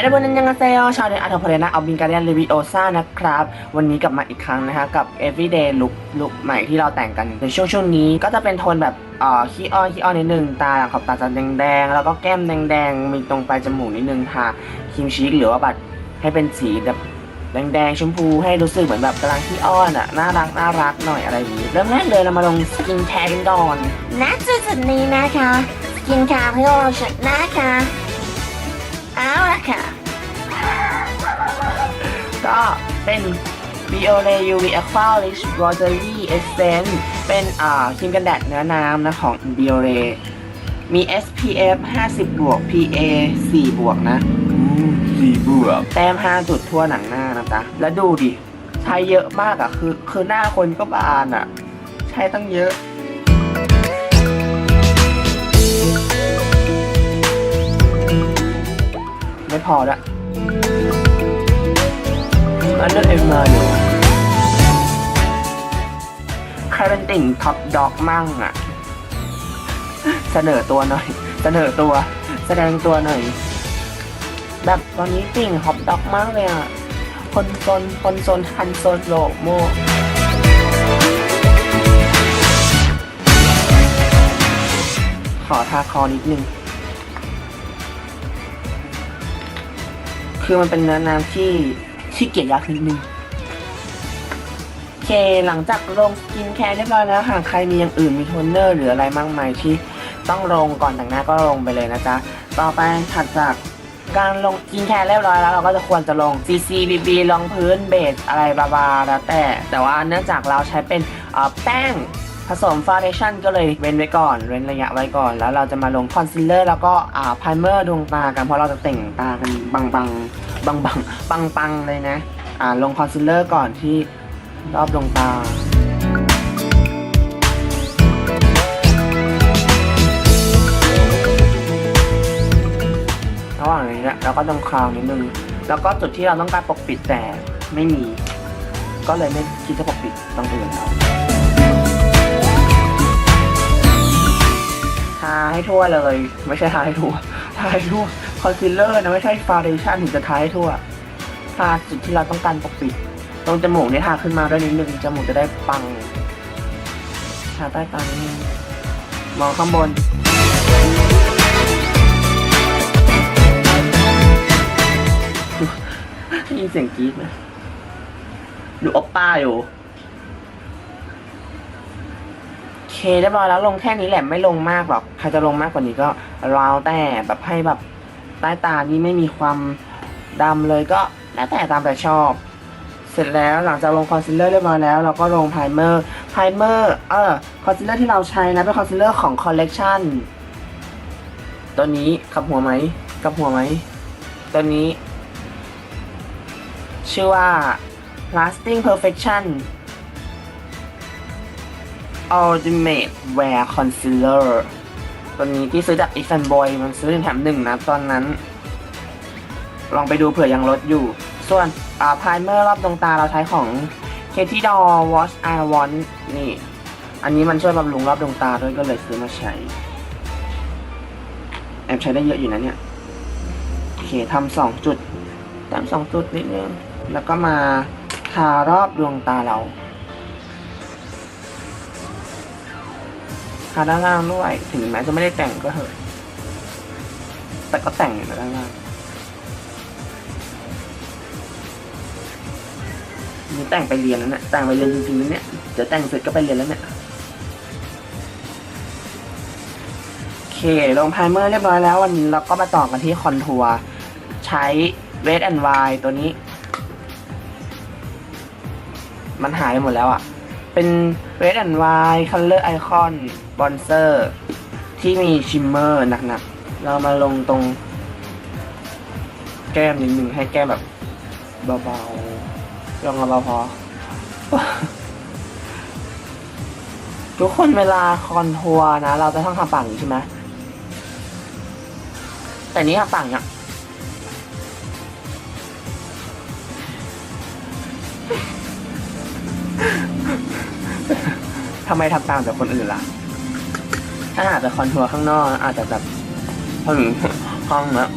เอเดบุนันยังกาเซโอชาวเดนอาร์ทอพเลนะเอาบินการเดียนเลวิโอซ่านะครับ วันนี้กลับมาอีกครั้งนะคะกับ everyday look look ใหม่ที่เราแต่งกันในช่วงช่วงนี้ก็จะเป็นโทนแบบเอ่อขี้อ้อนขี้อ้อนนิดนึง ตาขอบตาจะแดงๆ แล้วก็แก้มแดงๆ มีตรงปลายจมูกนิดนึงทาครีมชีสหรือว่าบัตรให้เป็นสีแบบแดงๆชมพูให้รู้สึกเหมือนแบบกำลังขี้อ้อนอะ น่ารักน่ารักหน่อยอะไรอย่างนี้ เริ่มแรกเลยเรามาลงสกินแคร์กันก่อนณจุดจุดนี้นะคะ สกินแคาให้เราชนะคะ ค่ะ ก็เป็น Biore UV Aqua Rich Rosary Essence เป็นอ่าครีมกันแดดเนื้อน้ำนะของ Biore มี SPF 50 บวก PA 4 บวกนะสี่บวกแต้ม5จุดทั่วหนังหน้านะจ๊ะ แล้วดูดิ ใช้เยอะมากอะ่ะคือคือหน้าคนก็บานอะ่ะใช้ตั้งเยอะ อละอันนั้นเอ็มมาอยู่ใครเป็นติ่งท็อปด็อกมั่งอะเสนอตัวหน่อย เสนอตัว แสดงตัวหน่อย แบบตอนนี้ติ่งฮอปด็อกมากเลยอะคนโซนคนโซนฮันโซนโลโมขอทาคอนิดนึง คือมันเป็นเนื้อน้ำที่ที่เกียจยากนิดนึงโอเคหลังจากลงสกินแคร์เรียบร้อยแล้วหากใครมีอย่างอื่นมีโทนเนอร์หรืออะไรมากมายที่ต้องลงก่อนแต่งหน้าก็ลงไปเลยนะจ๊ะ ต่อไปถัดจากการลงสกินแคร์เรียบร้อยแล้วเราก็จะควรจะลง CC BB รองพื้นเบสอะไรบาบาแล้วแต่ แต่ว่าเนื่องจากเราใช้เป็นแป้งผสมฟ u n เดชั่นก็เลยเว้นไว้ก่อน เว้นระยะไว้ก่อน แล้วเราจะมาลงคอนซีลเลอร์แล้วก็อ่าไพรเมอร์ดวงตากันเพราะเราจะแต่งตากันบางบาง บางบางปังปังๆเลยนะ อ่าลงคอนซีลเลอร์ก่อนที่รอบดวงตาระหว่างนี้นี่ยเราก็ต้องคราวนิดนึง แล้วก็จุดที่เราต้องการปกปิดแต่ไม่มี ก็เลยไม่คิดจะปกปิดตรงอื่นแล้วทาให้ทั่วเลย ไม่ใช่ทาให้ทั่วทาให้ทั่ว คอนซีลเลอร์นะไม่ใช่ฟาวเดชั่นถึงจะทาให้ทั่วทาจุดที่เราต้องการปกปิด ตรงจมูกเนี่ยทาขึ้นมาด้วยนิดนึงจมูกจะได้ปังทาใต้ตานิดนึงมองข้างบนได้ยินเสียงกรี๊ดไหมดูโอปป้าอยู่เคเรียบร้อยแล้วลงแค่นี้แหละไม่ลงมากหรอก ใครจะลงมากกว่านี้ก็ราวแต่แบบให้แบบ ใต้ตานี่ไม่มีความดำเลยก็แล้วแต่ตามแต่ชอบ เสร็จแล้วหลังจากลงคอนซีลเลอร์เรียบร้อยแล้ว เราก็ลงไพรเมอร์ไพรเมอร์เออคอนซีลเลอร์ที่เราใช้นะเป็นคอนซีลเลอร์ของคอลเลกชันตัวนี้กับหัวไหมกับหัวไหมตัวนี้ ชื่อว่า lasting perfection ultimate wear concealer ตัวนี้ที่ซื้อจาก e f a n boy มันซื้อหนึ่งแถมหนึ่งนะตอนนั้น ลองไปดูเผื่อยังลดอยู่ ส่วนอ่า primer รอบดวงตาเราใช้ของ Katy Doll Wash I Want นี่ อันนี้มันช่วยบำรุงรอบดวงตาด้วยก็เลยซื้อมาใช้ แอบใช้ได้เยอะอยู่นะเนี่ย โอเคทำสองจุดแต้มสองจุดนิดนึง แล้วก็มาทารอบดวงตาเรา ทาด้านล่างด้วย ถึงแม้จะไม่ได้แต่งก็เถอะ แต่ก็แต่งอยู่ด้านล่างนี่แต่งไปเรียนแล้วเนี่ยแต่งไปเรียนจริงๆแล้วเนี่ยเดี๋ยวแต่งเสร็จก็ไปเรียนแล้วเนี่ยโอเคลงไพรเมอร์เรียบร้อยแล้ววันนี้เราก็มาต่อกันที่คอนทัวร์ใช้เวทแอนด์ไวตัวนี้ มันหายไปหมดแล้วอะ่ะ เป็น Red and White Color Icon Bronzer ที่มีชิมเมอร์หนักๆ เรามาลงตรง แก้มนิดนึงให้แก้มแบบเบาๆลองเบาๆพอ ทุกคนเวลาคอนทัวร์นะ เราจะต้องทำปากอย่างใช่ไหมแต่นี้ทำปากเนี่ย ทำไมทำตามจากคนอื่นล่ะ ถ้าอาจจะคอนทัวร์ข้างนอก อาจจะแบบถึงห้องแล้ว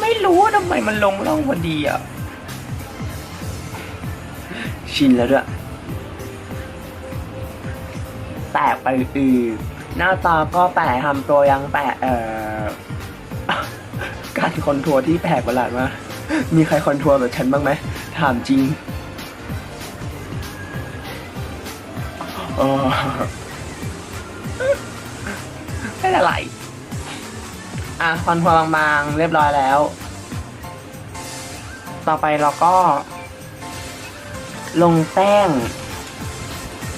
ไม่รู้ว่าทำไมมันลงร่องพอดีอะ ชินแล้วด้วยแปลกไปอือหน้าตาก็แปลกทำตัวยังแปลกเอ่อ การคอนทัวร์ที่แปลกประหลาดมาก มีใครคอนทัวร์แบบฉันบ้างไหม ถามจริงเออไม่เป็นไร อะคอนทัวร์บางๆ เรียบร้อยแล้ว ต่อไปเราก็ ลงแป้ง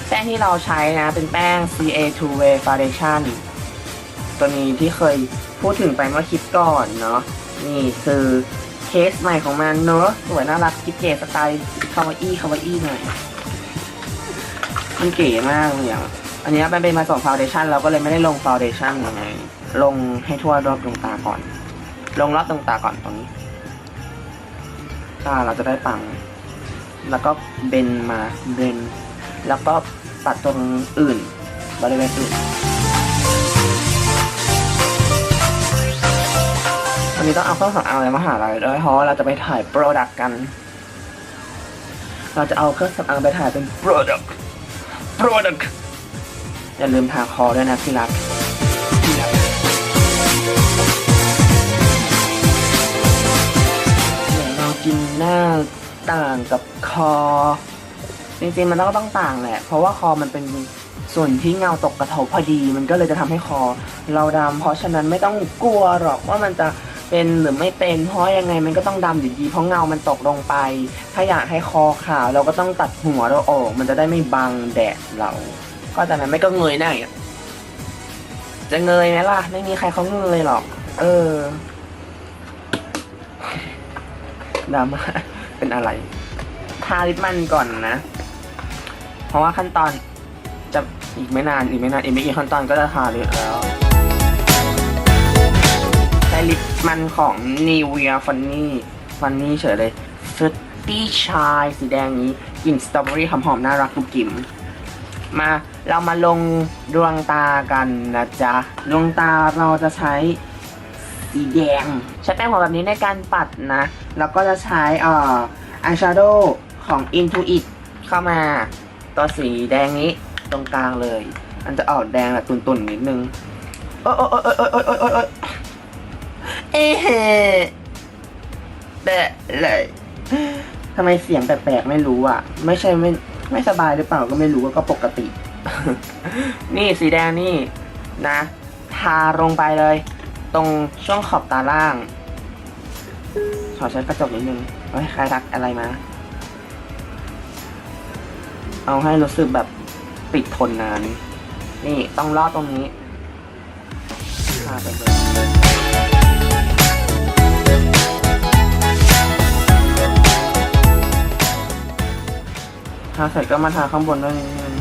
แป้งที่เราใช้นะ เป็นแป้ง CA Two Way Foundation ตัวนี้ที่เคยพูดถึงไปเมื่อคลิปก่อนเนาะนี่คือ เคสใหม่ของมันเนาะสวยน่ารักกิ๊บเก๋สไตล์คาวาอี้คาวาอี้หน่อยมันเก๋มากเลยอะอันนี้มันเป็นมาสองฟาวเดชั่นเราก็เลยไม่ได้ลงฟาวเดชั่นยังไงลงให้ทั่วรอบดวงตาก่อน ลงรอบดวงตาก่อนตรงนี้ตาเราจะได้ปัง แล้วก็เบนมาเบนแล้วก็ปัดตรงอื่นบริเวณอื่น วันนี้ต้องเอาเครื่องสำอางอะไรมาหาลัยด้วยเพราะเราจะไปถ่ายโปรดักต์กัน เราจะเอาเครื่องสำอางไปถ่ายเป็นโปรดักต์โปรดักต์อย่าลืมทาคอด้วยนะที่รักที่รักเดี๋ยวเรากินหน้าต่างกับคอ จริงๆมันก็ต้องต่างแหละ เพราะว่าคอมันเป็นส่วนที่เงาตกกระทบพอดี มันก็เลยจะทำให้คอ เราดำเพราะฉะนั้นไม่ต้องกลัวหรอกว่ามันจะ เป็นหรือไม่เป็น เพราะยังไงมันก็ต้องดำอยู่ดีเพราะเงามันตกลงไป ถ้าอยากให้คอขาวเราก็ต้องตัดหัวเราออก มันจะได้ไม่บังแดดเรา ก็จากนั้นไม่ก็เงยหน้าอย่างจะเงยไหมล่ะ ไม่มีใครเขาเงยหรอก เออดราม่าเป็นอะไร ทาลิปมันก่อนนะ เพราะว่าขั้นตอนจะอีกไม่นานอีกไม่นานอีกไม่กี่ขั้นตอนก็จะทาลิปแล้วใช้ ลิปมันของ Nivea Funny Funny เฉยเลยฟรุตตี้ชายสีแดงนี้กลิ่นสตรอเบอรี่หอมๆน่ารักกุกกิมมาเรามาลงดวงตากันนะจ๊ะ ดวงตาเราจะใช้สีแดง ใช้แป้งหัวแบบนี้ในการปัดนะ แล้วก็จะใช้อ่ออายแชโดว์ของ Intuit เข้ามาตัวสีแดงนี้ตรงกลางเลย มันจะออกแดงแบบตุ่นๆนิดนึง โอ้ยโอ้โอ้โอ้โอ้โอ้ย เอ๊ะแบะเลยทำไมเสียงแปลกๆไม่รู้อะ ไม่ใช่ไม่ไม่สบายหรือเปล่าก็ไม่รู้ก็ปกติ นี่สีแดงนี่นะ ทาลงไปเลย ตรงช่วงขอบตาล่าง ขอใช้กระจกนิดนึงเฮ้ยใครทักอะไรมา เอาให้รู้สึกแบบปิดทนนาน นี่ต้องลอดตรงนี้ทาไปเลยาเสร็จก็มาทาข้างบนด้วยนิดนึง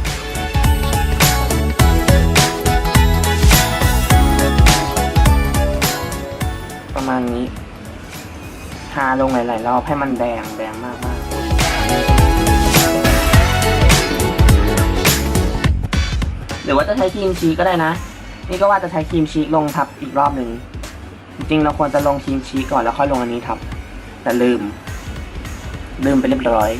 ประมาณนี้ ทาลงหลายๆรอบให้มันแดงแดงมากๆหรือว่าจะใช้ครีมชีสก็ได้นะ นี่ก็ว่าจะใช้ครีมชีสลงทับอีกรอบหนึ่งจริงๆเราควรจะลงครีมชีสก่อนแล้วค่อยลงอันนี้ทับ แต่ลืม ลืมไปเรียบร้อย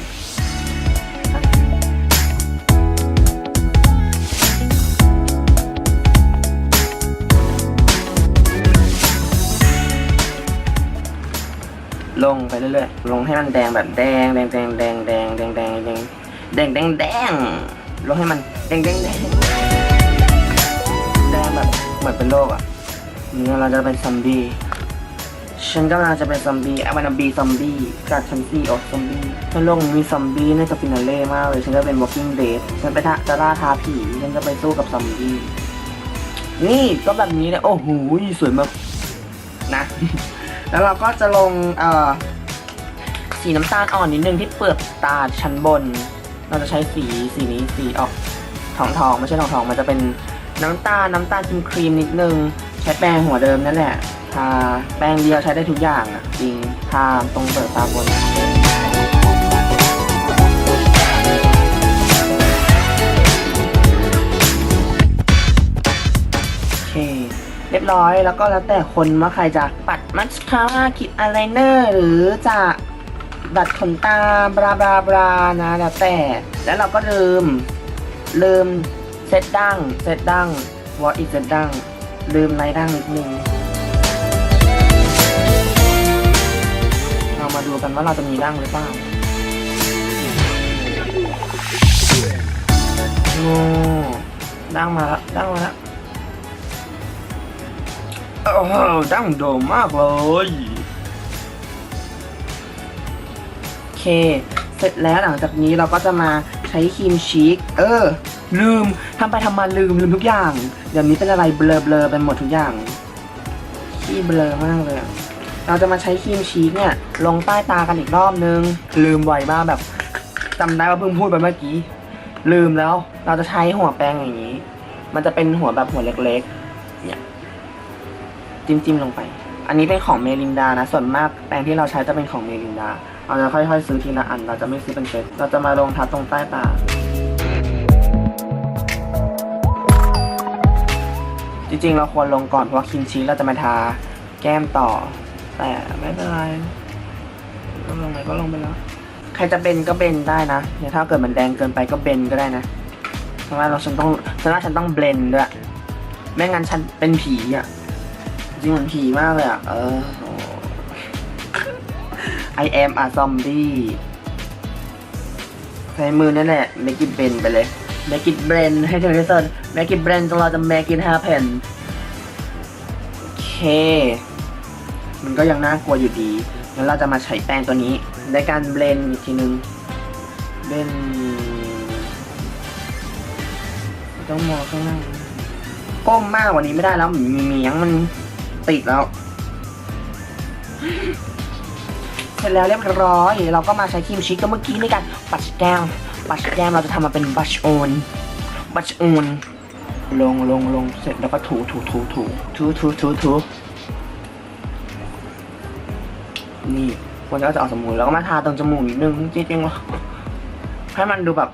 ลงไปเรื่อยๆ ลงให้มันแดงแบบแดงแดงแดงแดงแดงแดงแดงแดงแดงแดงแดงลงให้มันแดงแดงแดงแดงแบบเหมือนเป็นโรคอะเนี่ยเราจะเป็นซอมบี้ฉันกำลังจะเป็นซอมบี้ไอ้วันบีซอมบี้กัดฉันซีออกซอมบี้ถ้าโลกนี้มีซอมบี้น่าจะฟินาเล่มากเลยฉันจะเป็น walking dead ฉันไปทะจะล่าท้าผีฉันจะไปสู้กับซอมบี้นี่ก็แบบนี้เลยโอ้โหสวยมากนะ แล้วเราก็จะลงสีน้ำตาลอ่อนนิดนึงที่เปลือกตาชั้นบน เราจะใช้สีสีนี้สีออกทองทองๆไม่ใช่ทองทองๆมันจะเป็นน้ำตาลน้ำตาลครีมครีมนิดนึง ใช้แป้งหัวเดิมนั่นแหละทาแป้งเดียวใช้ได้ทุกอย่างอะจริงทาตรงเปลือกตาบน เรียบร้อย แล้วก็แล้วแต่คนว่าใครจะปัดมัสคาร่าคิดอายไลเนอร์หรือจะดัดขนตาบราบราบรานะแล้วแต่ แล้วเราก็ลืม ลืมเซตดั้งเซตดั้งวอตอีเซตดั้งลืมไลดั้งนิดนึงเรามาดูกันว่าเราจะมีดั้งหรือเปล่าโอ้ดั้งมาแล้วดั้งมาแล้ว โอ้โหดั้งโด่งมากเลยโอเค เสร็จแล้วหลังจากนี้เราก็จะมาใช้ครีมชีกเออ ลืมทำไปทำมาลืมลืมทุกอย่างเดี๋ยวนี้เป็นอะไรเบลอเบลอไปหมดทุกอย่างขี้เบลอมากเลยเราจะมาใช้ครีมชีกเนี่ย ลงใต้ตากันอีกรอบนึง ลืมไวมากแบบจำได้ว่าเพิ่งพูดไปเมื่อกี้ ลืมแล้ว เราจะใช้หัวแปรงอย่างนี้ มันจะเป็นหัวแบบหัวเล็กๆ เนี่ย จิ้มจิ้มๆลงไป อันนี้เป็นของเมลินดานะ ส่วนมากแปรงที่เราใช้จะเป็นของเมลินดา เราจะค่อยๆ ซื้อทีละอัน เราจะไม่ซื้อเป็นเซต เราจะมาลงทับตรงใต้ตา จริงๆ เราควรลงก่อนเพราะครีมชีสเราจะมาทาแก้มต่อ แต่ไม่เป็นไรลงไปก็ลงไปแล้ว ใครจะเบนก็เบนได้นะเดี๋ยถ้าเกิดมันแดงเกินไปก็เบนก็ได้นะเพราะว่าเราฉันต้องฉันว่าฉันต้องเบลนด้วย ไม่งั้นฉันเป็นผีอะ จริงเหมือนผีมากเลยอะ เออโอ้ I am a zombie ใช้มือนั่นแหละ make it bend ไปเลย make it blend ให้ถึงที่สุด make it blend จนเราจะ make it happen โอเค มันก็ยังน่ากลัวอยู่ดี งั้นเราจะมาใช้แป้งตัวนี้ ในการเบลนอีกทีนึงเบลนต้องมองข้างล่างก้มมากกว่านี้ไม่ได้แล้วมีเมียงมัน ติดแล้ว เสร็จแล้วเรียบร้อยเราก็มาใช้ครีมชีสก็เมื่อกี้ในการปัดแก้มปัดแก้มเราจะทำมาเป็นบัชโอนบัชโอนลงลงลงเสร็จแล้วก็ถูถูถูถูถูถูถูถูนี่ควรจะเอาสมูนแล้วก็มาทาตรงจมูกนิดนึงจริงๆว่าให้มันดูแบบ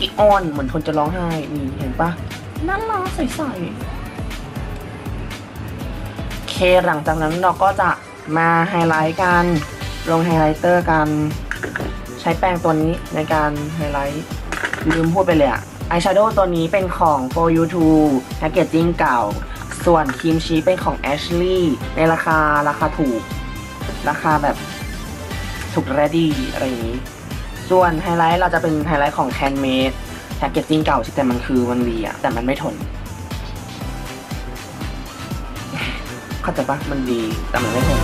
กิออนเหมือนคนจะร้องไห้นี่เห็นปะน่ารักใสๆโอเค หลังจากนั้นเราก็จะมาไฮไลท์กันลงไฮไลท์เตอร์กันใช้แป้งตัวนี้ในการไฮไลท์ลืมพูดไปเลยอะอายแชโดว์ตัวนี้เป็นของ For You To แพคเกจจิ้งเก่า ส่วนครีมชีสเป็นของ Ashley ในราคาราคาถูก ราคาแบบถูก ready อะไรอย่างนี้ ส่วนไฮไลท์เราจะเป็นไฮไลท์ของ Handmade แพคเกจจิ้งเก่าแต่มันคือมันดีอะแต่มันไม่ทน เข้าใจปะมันดีแต่มันไม่ทน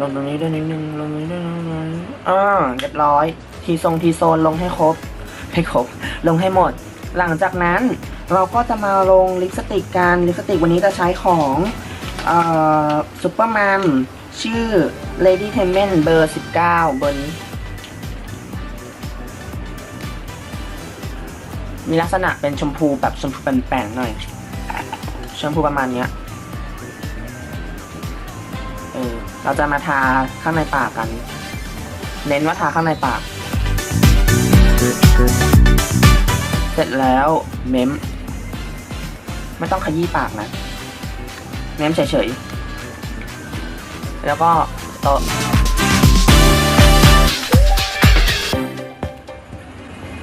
ลงตรงนี้ด้วยนิดนึงลงตรงนี้ด้วยนิดนึงอ่าเรียบร้อย ทีทรงทีโซนลงให้ครบ ให้ครบ ลงให้หมด หลังจากนั้นเราก็จะมาลงลิปสติกกันลิปสติกวันนี้จะใช้ของเอ่อซูเปอร์แมัมชื่อ Lady t e m m e n เบอร์ 19 เบอร์นี้ มีลักษณะเป็นชมพูแบบชมพูแปลงๆหน่อย ชมพูประมาณเนี้ยเออเราจะมาทาข้างในปากกัน เน้นว่าทาข้างในปาก เสร็จแล้วเม้ม ไม่ต้องขยี้ปากนะ เม้มเฉยๆ แล้วก็โต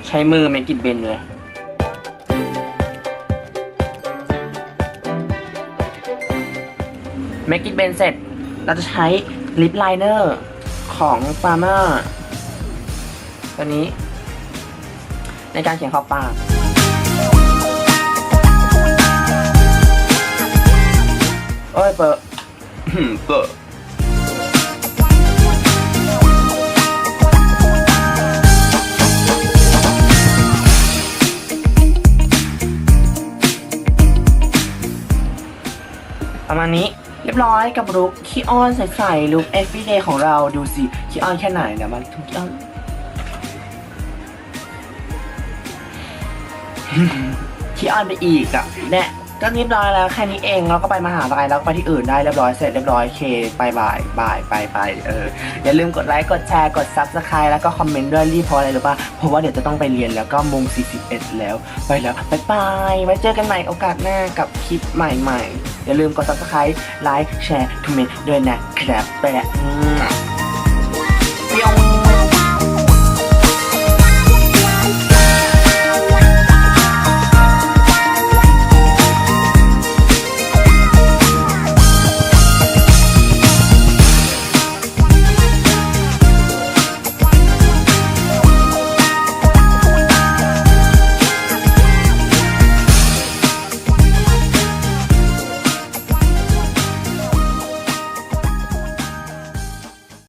ใช้มือเมกิดเบนเลย เมกิดเบนเสร็จ เราจะใช้ลิปไลเนอร์ของ f a r m e r ตัวนี้ ในการเขียนขอบปากโอ้ยเปิดเปิดประมาณนี้ เรียบร้อยกับลุคคีออนใส่ๆลุค everyday ของเราดูสิคีออนแค่ไหนเดี๋ยวมาทุกคีออนคีออนไปอีกอะแน่ก็เรียบร้อยแล้วแค่นี้เองแล้วก็ไปมหาลัยแล้วไปที่อื่นได้เรียบร้อยเสร็จเรียบร้อยเคไปบ่ายบ่ายไปไปเอออย่าลืมกดไลค์กดแชร์กดซับสไครต์แล้วก็คอมเมนต์ด้วยรีบเพราะอะไรรู้ป่ะเพราะว่าเดี๋ยวจะต้องไปเรียนแล้วก็มง41 แล้วไปแล้วบายบายไว้เจอกันใหม่โอกาสหน้ากับคลิปใหม่ๆ อย่าลืมกด subscribe ไลค์แชร์คอมเมนต์ด้วยนะครับไปแล้ว